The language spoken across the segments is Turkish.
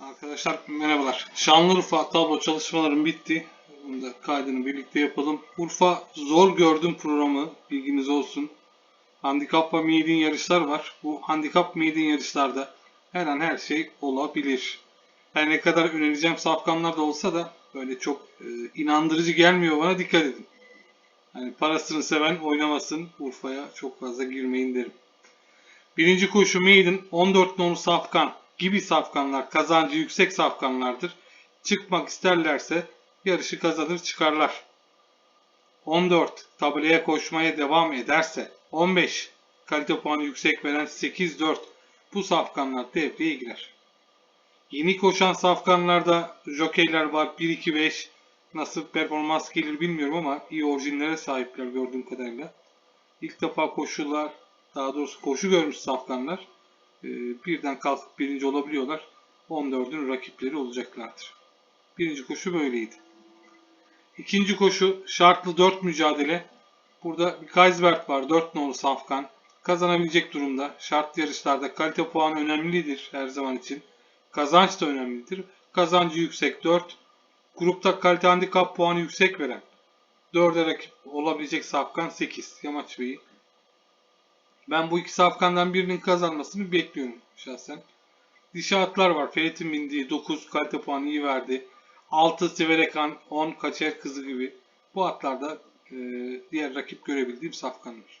Arkadaşlar merhabalar. Şanlıurfa tablo çalışmalarım bitti. Bunu da kaydını birlikte yapalım. Urfa zor gördüm programı. Bilginiz olsun. Handikap ve maiden yarışlar var. Bu handikap maiden yarışlarda her an her şey olabilir. Her ne kadar önereceğim safkanlar da olsa da böyle çok e, inandırıcı gelmiyor bana dikkat edin. Yani parasını seven oynamasın. Urfa'ya çok fazla girmeyin derim. Birinci koşu maiden 14 nolu safkan gibi safkanlar kazancı yüksek safkanlardır. Çıkmak isterlerse yarışı kazanır çıkarlar. 14 tabelaya koşmaya devam ederse 15 kalite puanı yüksek veren 8-4 bu safkanlar devreye girer. Yeni koşan safkanlarda jokeyler var 1-2-5 nasıl performans gelir bilmiyorum ama iyi orijinlere sahipler gördüğüm kadarıyla. İlk defa koşular daha doğrusu koşu görmüş safkanlar birden kalkıp birinci olabiliyorlar. 14'ün rakipleri olacaklardır. Birinci koşu böyleydi. İkinci koşu şartlı 4 mücadele. Burada bir Kaisberg var 4 nolu Safkan. Kazanabilecek durumda. Şartlı yarışlarda kalite puanı önemlidir her zaman için. Kazanç da önemlidir. Kazancı yüksek 4. Grupta kalite handikap puanı yüksek veren 4'e rakip olabilecek Safkan 8. Yamaç Bey'i. Ben bu iki safkandan birinin kazanmasını bekliyorum şahsen. Dişi atlar var. Ferit'in bindiği 9 kalite puanı iyi verdi. 6 Siverekan, 10 Kaçer Kızı gibi. Bu atlarda e, diğer rakip görebildiğim safkanlar.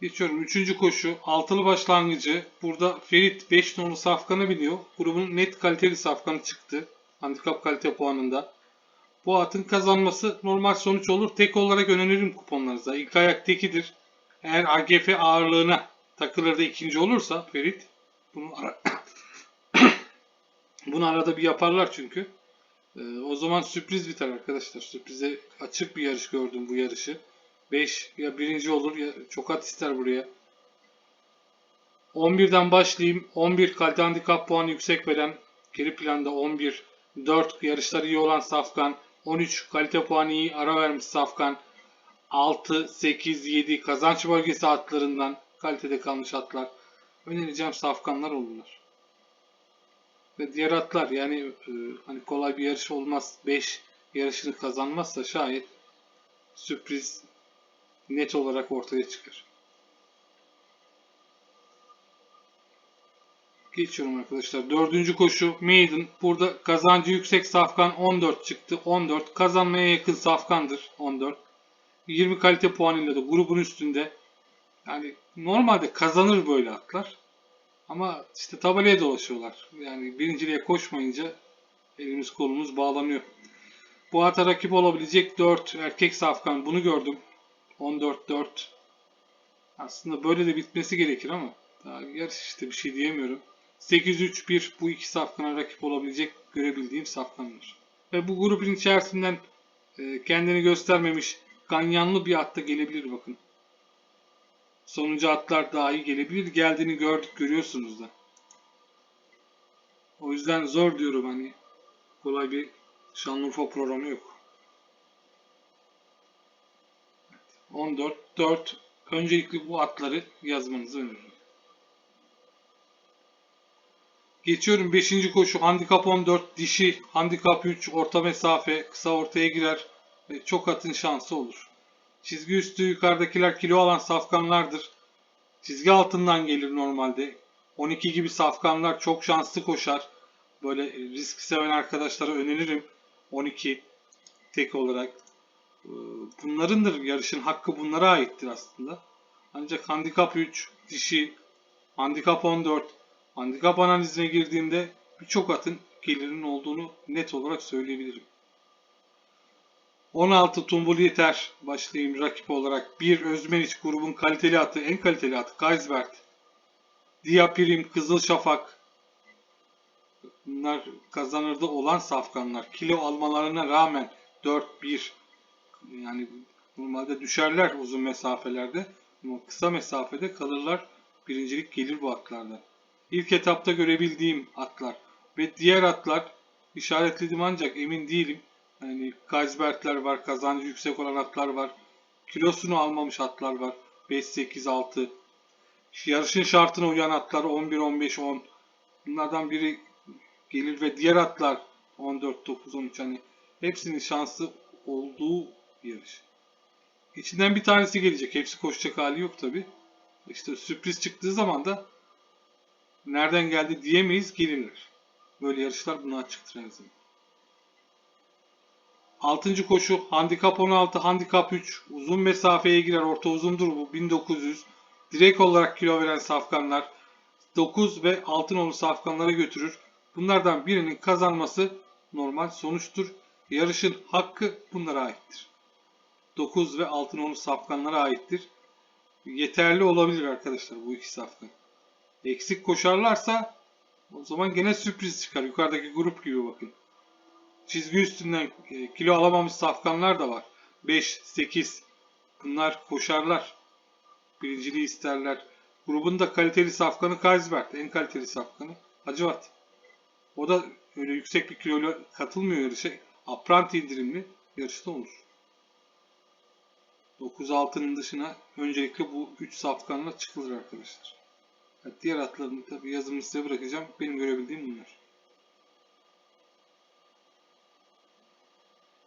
Geçiyorum. Üçüncü koşu. Altılı başlangıcı. Burada Ferit 5 nolu safkanı biliyor. Grubun net kaliteli safkanı çıktı. Handikap kalite puanında. Bu atın kazanması normal sonuç olur. Tek olarak öneririm kuponlarınıza. İlk ayak tekidir. Eğer AGF ağırlığına takılır da ikinci olursa Ferit bunu ara bunu arada bir yaparlar çünkü. Ee, o zaman sürpriz biter arkadaşlar. Sürprize açık bir yarış gördüm bu yarışı. 5 ya birinci olur ya çok at ister buraya. 11'den başlayayım. 11 kalite handikap puanı yüksek veren geri planda 11 4 yarışları iyi olan Safkan 13 kalite puanı iyi ara vermiş Safkan 6 8 7 kazanç bölgesi atlarından kalitede kalmış atlar. Önereceğim Safkanlar olurlar. Ve diğer atlar yani e, hani kolay bir yarış olmaz. 5 yarışını kazanmazsa şayet sürpriz net olarak ortaya çıkar. Geçiyorum arkadaşlar. Dördüncü koşu Maiden. Burada kazancı yüksek safkan 14 çıktı. 14. Kazanmaya yakın safkandır 14. 20 kalite puanıyla da grubun üstünde. Yani normalde kazanır böyle atlar. Ama işte tabelaya dolaşıyorlar. Yani birinciliğe koşmayınca elimiz kolumuz bağlanıyor. Bu ata rakip olabilecek 4 erkek safkan bunu gördüm. 14-4. Aslında böyle de bitmesi gerekir ama daha yarış işte bir şey diyemiyorum. 8-3-1 bu iki safkana rakip olabilecek görebildiğim safkanlar. Ve bu grubun içerisinden e, kendini göstermemiş ganyanlı bir at da gelebilir bakın. Sonuncu atlar daha iyi gelebilir. Geldiğini gördük görüyorsunuz da. O yüzden zor diyorum hani. Kolay bir Şanlıurfa programı yok. 14, 4. Öncelikle bu atları yazmanızı öneririm. Geçiyorum 5. koşu. Handikap 14, dişi. Handikap 3, orta mesafe. Kısa ortaya girer. Ve çok atın şansı olur. Çizgi üstü yukarıdakiler kilo alan safkanlardır. Çizgi altından gelir normalde. 12 gibi safkanlar çok şanslı koşar. Böyle risk seven arkadaşlara öneririm. 12 tek olarak. Ee, bunlarındır yarışın hakkı bunlara aittir aslında. Ancak handikap 3, dişi, handikap 14, handikap analizine girdiğimde birçok atın gelirinin olduğunu net olarak söyleyebilirim. 16 Tumbul Yeter başlayayım rakip olarak. 1 Özmeriç grubun kaliteli atı, en kaliteli atı Kaisbert. Diapirim, Kızıl Şafak. Bunlar kazanırda olan safkanlar. Kilo almalarına rağmen 4-1 yani normalde düşerler uzun mesafelerde ama kısa mesafede kalırlar. Birincilik gelir bu atlarda. İlk etapta görebildiğim atlar ve diğer atlar işaretledim ancak emin değilim. Yani Kaisbertler var, kazancı yüksek olan atlar var. Kilosunu almamış atlar var. 5, 8, 6. Yarışın şartına uyan atlar 11, 15, 10. Bunlardan biri gelir ve diğer atlar 14, 9, 13 hani hepsinin şansı olduğu yarış. İçinden bir tanesi gelecek. Hepsi koşacak hali yok tabi. İşte sürpriz çıktığı zaman da nereden geldi diyemeyiz gelirler. Böyle yarışlar buna açıktır her zaman. 6. koşu handikap 16, handikap 3. Uzun mesafeye girer. Orta uzundur bu 1900. Direkt olarak kilo veren safkanlar 9 ve altın nolu safkanlara götürür. Bunlardan birinin kazanması normal sonuçtur. Yarışın hakkı bunlara aittir. 9 ve altın nolu safkanlara aittir. Yeterli olabilir arkadaşlar bu iki safkan. Eksik koşarlarsa o zaman gene sürpriz çıkar. Yukarıdaki grup gibi bakın. Çizgi üstünden e, kilo alamamış safkanlar da var. 5, 8 bunlar koşarlar. Birinciliği isterler. Grubun da kaliteli safkanı Kaisbert. En kaliteli safkanı Hacivat. O da öyle yüksek bir kiloyla katılmıyor yarışa. Apranti indirimli yarışta olur. 9-6'nın dışına öncelikle bu 3 safkanla çıkılır arkadaşlar. Diğer atlarını tabi yazımı size bırakacağım. Benim görebildiğim bunlar.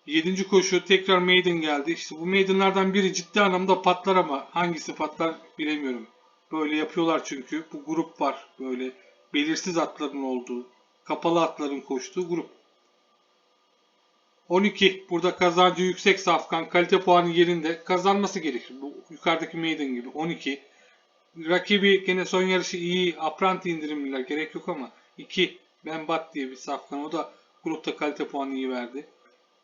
7. koşu tekrar maiden geldi. İşte bu maidenlardan biri ciddi anlamda patlar ama hangisi patlar bilemiyorum. Böyle yapıyorlar çünkü. Bu grup var böyle belirsiz atların olduğu, kapalı atların koştuğu grup. 12. Burada kazancı yüksek safkan kalite puanı yerinde kazanması gerekir. Bu yukarıdaki maiden gibi 12. Rakibi gene son yarışı iyi apranti indirimliler gerek yok ama 2. Benbat diye bir safkan o da grupta kalite puanı iyi verdi.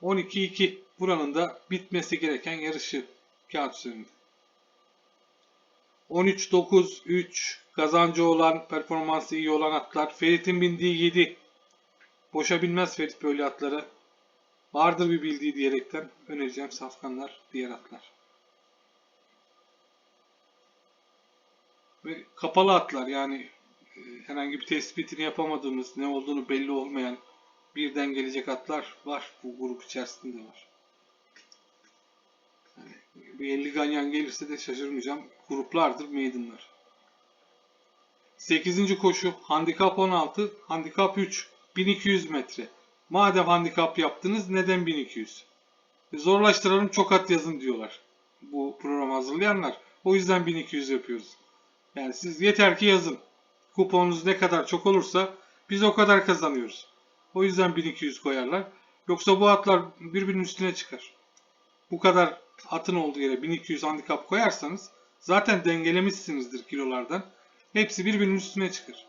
12-2 buranın da bitmesi gereken yarışı kağıt üzerinde. 13-9-3 kazancı olan, performansı iyi olan atlar. Ferit'in bindiği 7. Boşa binmez Ferit böyle atları. Vardır bir bildiği diyerekten önereceğim safkanlar, diğer atlar. Ve kapalı atlar yani e, herhangi bir tespitini yapamadığımız, ne olduğunu belli olmayan birden gelecek atlar var. Bu grup içerisinde var. Yani bir 50 ganyan gelirse de şaşırmayacağım. Gruplardır maidenlar. 8. koşu handikap 16, handikap 3, 1200 metre. Madem handikap yaptınız neden 1200? E, zorlaştıralım çok at yazın diyorlar. Bu programı hazırlayanlar. O yüzden 1200 yapıyoruz. Yani siz yeter ki yazın. Kuponunuz ne kadar çok olursa biz o kadar kazanıyoruz. O yüzden 1200 koyarlar. Yoksa bu atlar birbirinin üstüne çıkar. Bu kadar atın olduğu yere 1200 handikap koyarsanız zaten dengelemişsinizdir kilolardan. Hepsi birbirinin üstüne çıkar.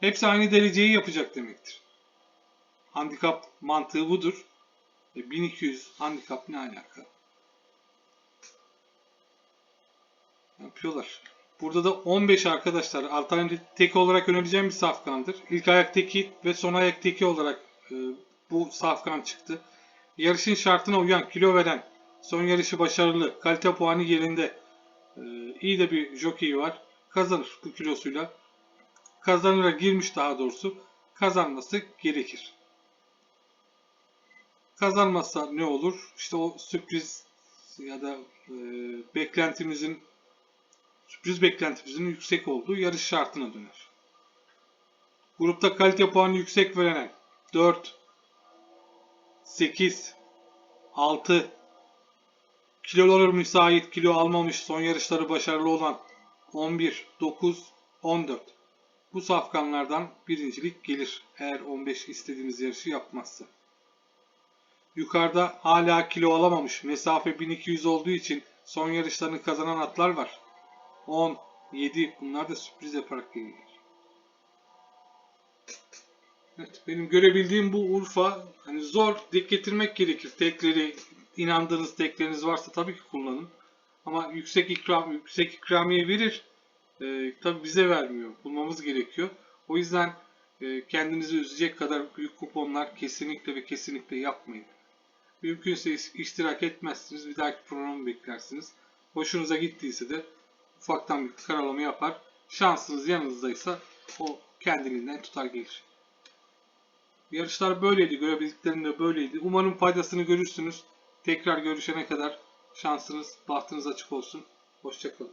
Hepsi aynı dereceyi yapacak demektir. Handikap mantığı budur. E 1200 handikap ne alaka? Yapıyorlar. Burada da 15 arkadaşlar alternatif teki olarak önereceğim bir safkandır. İlk ayak teki ve son ayak teki olarak e, bu safkan çıktı. Yarışın şartına uyan, kilo veren, son yarışı başarılı, kalite puanı yerinde, e, iyi de bir jockey var. Kazanır bu kilosuyla. Kazanıra girmiş daha doğrusu. Kazanması gerekir. Kazanmazsa ne olur? İşte o sürpriz ya da e, beklentimizin sürpriz beklentimizin yüksek olduğu yarış şartına döner. Grupta kalite puanı yüksek veren 4 8 6 kiloları müsait, kilo almamış, son yarışları başarılı olan 11 9 14 bu safkanlardan birincilik gelir eğer 15 istediğiniz yarışı yapmazsa. Yukarıda hala kilo alamamış, mesafe 1200 olduğu için son yarışlarını kazanan atlar var. 10, 7 bunlar da sürpriz yaparak geliyor. Evet, benim görebildiğim bu Urfa hani zor dik getirmek gerekir. Tekleri inandığınız tekleriniz varsa tabii ki kullanın. Ama yüksek ikram yüksek ikramiye verir. Ee, tabii bize vermiyor. Bulmamız gerekiyor. O yüzden e, kendinizi üzecek kadar büyük kuponlar kesinlikle ve kesinlikle yapmayın. Mümkünse iştirak etmezsiniz. Bir dahaki programı beklersiniz. Hoşunuza gittiyse de ufaktan bir karalama yapar. Şansınız yanınızdaysa o kendiliğinden tutar gelir. Yarışlar böyleydi. Görebildiklerim de böyleydi. Umarım faydasını görürsünüz. Tekrar görüşene kadar şansınız, bahtınız açık olsun. Hoşçakalın.